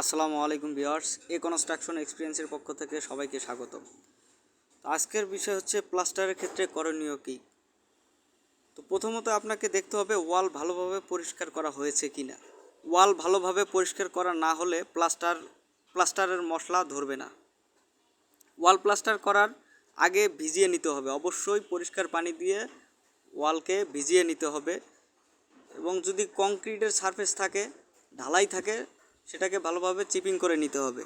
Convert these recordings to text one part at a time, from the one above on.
আসসালামু আলাইকুম ভিউয়ার্স এ কনস্ট্রাকশন এক্সপিরিয়েন্সের পক্ষ থেকে সবাইকে স্বাগত আজকের বিষয় হচ্ছে প্লাস্টারের ক্ষেত্রে করণীয় কী? তো প্রথমত আপনাকে দেখতে হবে ওয়াল ভালোভাবে পরিষ্কার করা হয়েছে কি না ওয়াল ভালোভাবে পরিষ্কার করা না হলে প্লাস্টার, প্লাস্টারের মশলা ধরবে না। ওয়াল প্লাস্টার করার আগে ভিজিয়ে নিতে হবে। অবশ্যই পরিষ্কার পানি দিয়ে ওয়ালকে ভিজিয়ে নিতে হবে এবং যদি কংক্রিটের সারফেস থাকে, ঢালাই থাকে সেটাকে ভালোভাবে চিপিং করে নিতে হবে।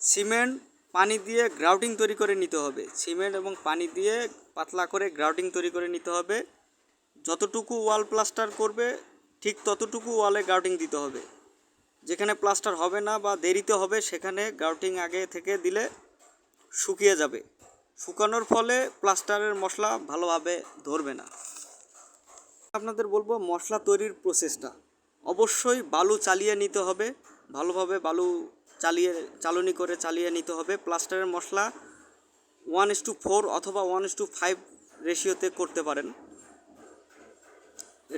সিমেন্ট, পানি দিয়ে গ্রাউটিং তৈরি করে নিতে হবে। সিমেন্ট এবং পানি দিয়ে পাতলা করে গ্রাউটিং তৈরি করে নিতে হবে। যতটুকু ওয়াল প্লাস্টার করবে, ঠিক ততটুকু ওয়ালে গ্রাউটিং দিতে হবে। যেখানে প্লাস্টার হবে না বা দেরিতে হবে, সেখানে গ্রাউটিং আগে থেকে দিলে শুকিয়ে যাবে। শুকানোর ফলে প্লাস্টারের মশলা ভালোভাবে ধরবে না। আপনাদের বলব মশলা তৈরির প্রসেসটা। অবশ্যই বালু চালিয়ে নিতে হবে। ভালোভাবে বালু চালিয়ে, চালনি করে চালিয়ে নিতে হবে। প্লাস্টারের মশলা ওয়ান ইস টু ফোর অথবা ওয়ান ইস টু ফাইভ রেশিওতে করতে পারেন।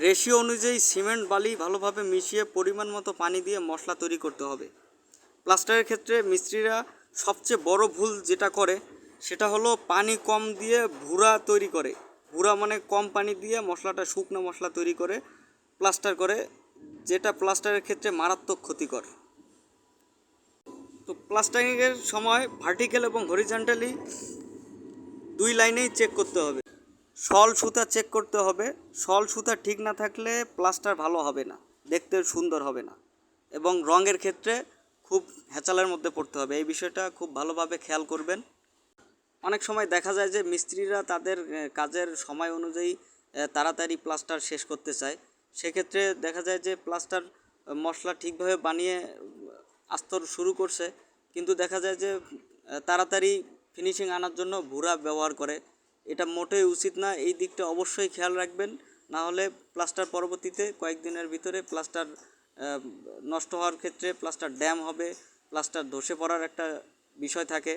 রেশিও অনুযায়ী সিমেন্ট বালি ভালোভাবে মিশিয়ে পরিমাণ মতো পানি দিয়ে মশলা তৈরি করতে হবে। প্লাস্টারের ক্ষেত্রে মিস্ত্রিরা সবচেয়ে বড় ভুল যেটা করে, সেটা হলো পানি কম দিয়ে ভুরা তৈরি করে। ভুরা মানে কম পানি দিয়ে মশলাটা, শুকনো মশলা তৈরি করে, প্লাস্টার করে, যেটা প্লাস্টারের ক্ষেত্রে মারাত্মক ক্ষতিকর। তো প্লাস্টারিংয়ের সময় ভার্টিক্যাল এবং হরিজন্টালি দুই লাইনেই চেক করতে হবে। শল সুতা চেক করতে হবে। শল সুতা ঠিক না থাকলে প্লাস্টার ভালো হবে না, দেখতে সুন্দর হবে না এবং রঙের ক্ষেত্রে খুব হ্যাচালের মধ্যে পড়তে হবে। এই বিষয়টা খুব ভালোভাবে খেয়াল করবেন। অনেক সময় দেখা যায় যে মিস্ত্রিরা তাদের কাজের সময় অনুযায়ী তাড়াতাড়ি প্লাস্টার শেষ করতে চায়। সেক্ষেত্রে দেখা যায় যে প্লাস্টার মশলা ঠিকভাবে বানিয়ে আস্তর শুরু করছে। কিন্তু দেখা যায় যে তাড়াতাড়ি ফিনিশিং আনার জন্য ভুরা ব্যবহার করে। এটা মোটেই উচিত না। এই দিকটা অবশ্যই খেয়াল রাখবেন। না হলে প্লাস্টার পরবর্তীতে কয়েকদিনের ভিতরে প্লাস্টার নষ্ট হওয়ার ক্ষেত্রে প্লাস্টার ড্যাম হবে প্লাস্টার ধসে পড়ার একটা বিষয় থাকে।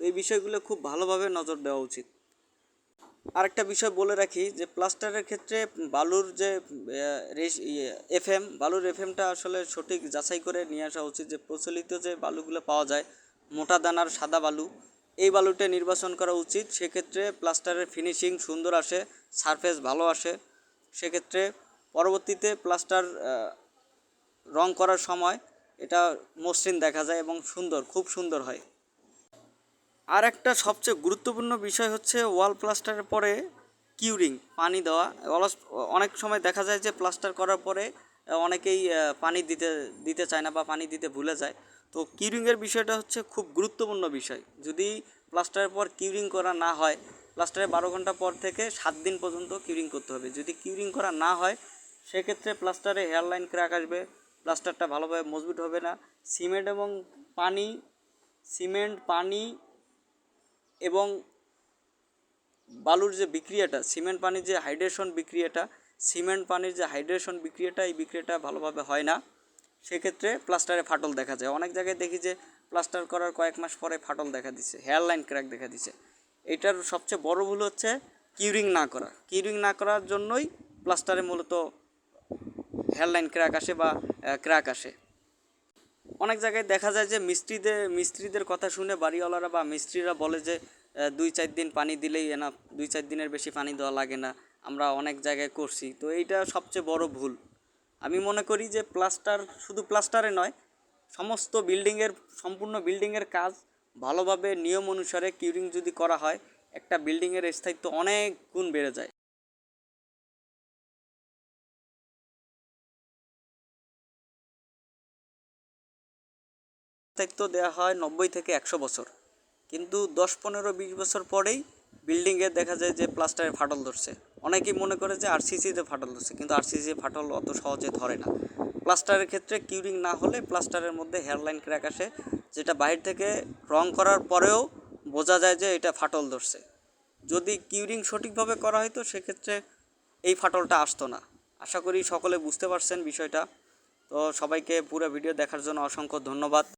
তো এই বিষয়গুলো খুব ভালোভাবে নজর দেওয়া উচিত। আরেকটা বিষয় বলে রাখি যে প্লাস্টারের ক্ষেত্রে বালুর যে এফ এম বালুর এফএমটা আসলে সঠিক যাচাই করে নিয়ে আসা উচিত যে প্রচলিত যে বালুগুলো পাওয়া যায়, মোটা দানার সাদা বালু, এই বালুটা নির্বাচন করা উচিত। সেক্ষেত্রে প্লাস্টারের ফিনিশিং সুন্দর আসে সারফেস ভালো আসে। সেক্ষেত্রে পরবর্তীতে প্লাস্টার রং করার সময় এটা মসৃণ দেখা যায় এবং সুন্দর, খুব সুন্দর হয়। আর একটা সবচেয়ে গুরুত্বপূর্ণ বিষয় হচ্ছে ওয়াল প্লাস্টারের পরে কিউরিং, পানি দেওয়া। অনেক সময় দেখা যায় যে প্লাস্টার করার পরে অনেকেই পানি দিতে দিতে চায় না বা পানি দিতে ভুলে যায়। তো কিউরিংয়ের বিষয়টা হচ্ছে খুব গুরুত্বপূর্ণ বিষয়। যদি প্লাস্টারের পর কিউরিং করা না হয়, প্লাস্টারে বারো ঘণ্টা পর থেকে সাত দিন পর্যন্ত কিউরিং করতে হবে। যদি কিউরিং করা না হয়, সেক্ষেত্রে প্লাস্টারে হেয়ারলাইন ক্র্যাক আসবে, প্লাস্টারটা ভালোভাবে মজবুত হবে না। সিমেন্ট এবং পানি, সিমেন্ট, পানি এবং বালুর যে বিক্রিয়াটা, সিমেন্ট পানির যে হাইড্রেশন বিক্রিয়াটা, সিমেন্ট পানির যে হাইড্রেশন বিক্রিয়াটা, এই বিক্রিয়াটা ভালোভাবে হয় না। সেক্ষেত্রে প্লাস্টারে ফাটল দেখা যায়। অনেক জায়গায় দেখি যে প্লাস্টার করার কয়েক মাস পরে ফাটল দেখা দিচ্ছে হেয়ারলাইন ক্র্যাক দেখা দিচ্ছে এটার সবচেয়ে বড় ভুল হচ্ছে কিউরিং না করা। কিউরিং না করার জন্যই প্লাস্টারে মূলত হেয়ারলাইন ক্র্যাক আসে বা ক্র্যাক আসে। অনেক জায়গায় দেখা যায় যে মিস্ত্রিদের মিস্ত্রিদের কথা শুনে বাড়িওয়ালারা বা মিস্ত্রিরা বলে যে দুই চার দিন পানি দিলেই না দুই চার দিনের বেশি পানি দেওয়া লাগে না, আমরা অনেক জায়গায় করছি। তো এইটা সবচেয়ে বড় ভুল। আমি মনে করি যে প্লাস্টার শুধু প্লাস্টারে নয়, সমস্ত বিল্ডিংয়ের, সম্পূর্ণ বিল্ডিংয়ের কাজ ভালোভাবে নিয়ম অনুসারে কিউরিং যদি করা হয়, একটা বিল্ডিংয়ের স্থায়িত্ব অনেক গুণ বেড়ে যায়। স্থায়িত্ব দেওয়া হয় নব্বই থেকে একশো বছর। কিন্তু দশ, পনেরো, বিশ বছর পরেই বিল্ডিংয়ে দেখা যায় যে প্লাস্টারে ফাটল ধরছে। অনেকেই মনে করে যে আরসিসিতে ফাটল ধরছে, কিন্তু আরসিসি ফাটল অত সহজে ধরে না। প্লাস্টারের ক্ষেত্রে কিউরিং না হলে প্লাস্টারের মধ্যে হেয়ারলাইন ক্র্যাক আসে, যেটা বাইরে থেকে রং করার পরেও বোঝা যায় যে এটা ফাটল ধরছে। যদি কিউরিং সঠিকভাবে করা হতো সেক্ষেত্রে এই ফাটলটা আসতো না। আশা করি সকলে বুঝতে পারছেন বিষয়টা। তো সবাইকে পুরো ভিডিও দেখার জন্য অসংখ্য ধন্যবাদ।